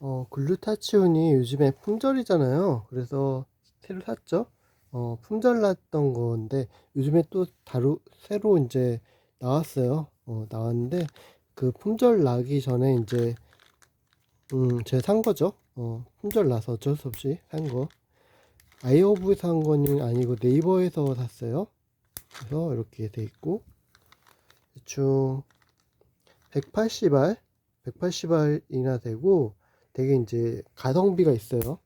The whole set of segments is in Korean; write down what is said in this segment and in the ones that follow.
어, 글루타치온이 요즘에 품절이잖아요. 그래서 새로 샀죠. 어, 품절 났던 건데 요즘에 또 다루 새로 이제 나왔어요. 어, 나왔는데 그 품절 나기 전에 이제 음, 제가 산 거죠. 어, 품절 나서 어쩔 수 없이 산 거. 아이오브에서 산 거는 아니고 네이버에서 샀어요. 그래서 이렇게 돼 있고 대충 180알, 180알이나 되고 되게 이제 가성비가 있어요.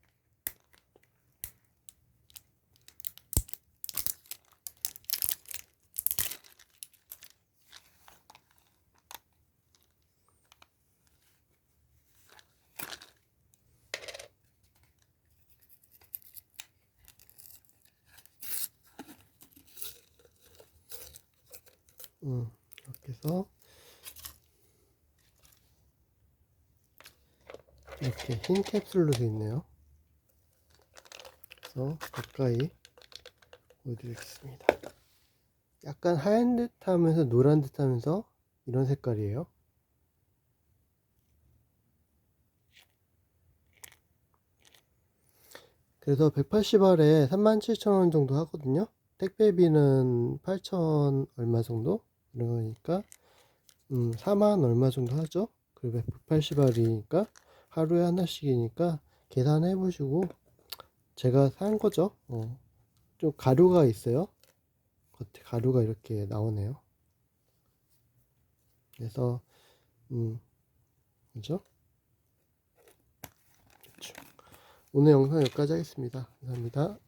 음, 이렇게 해서 이렇게 흰 캡슐로 되어 있네요. 그래서 가까이 보여드리겠습니다. 약간 하얀 듯 하면서 노란 듯 하면서 이런 색깔이에요. 그래서 180알에 37,000원 정도 하거든요. 택배비는 8,000 얼마 정도? 그러니까 음, 4만 얼마 정도 하죠. 그리고 180알이니까 하루에 하나씩이니까 계산해 보시고 제가 산 거죠. 어, 좀 가루가 있어요. 겉에 가루가 이렇게 나오네요. 그래서 음, 그죠? 그렇죠. 오늘 영상 여기까지 하겠습니다. 감사합니다.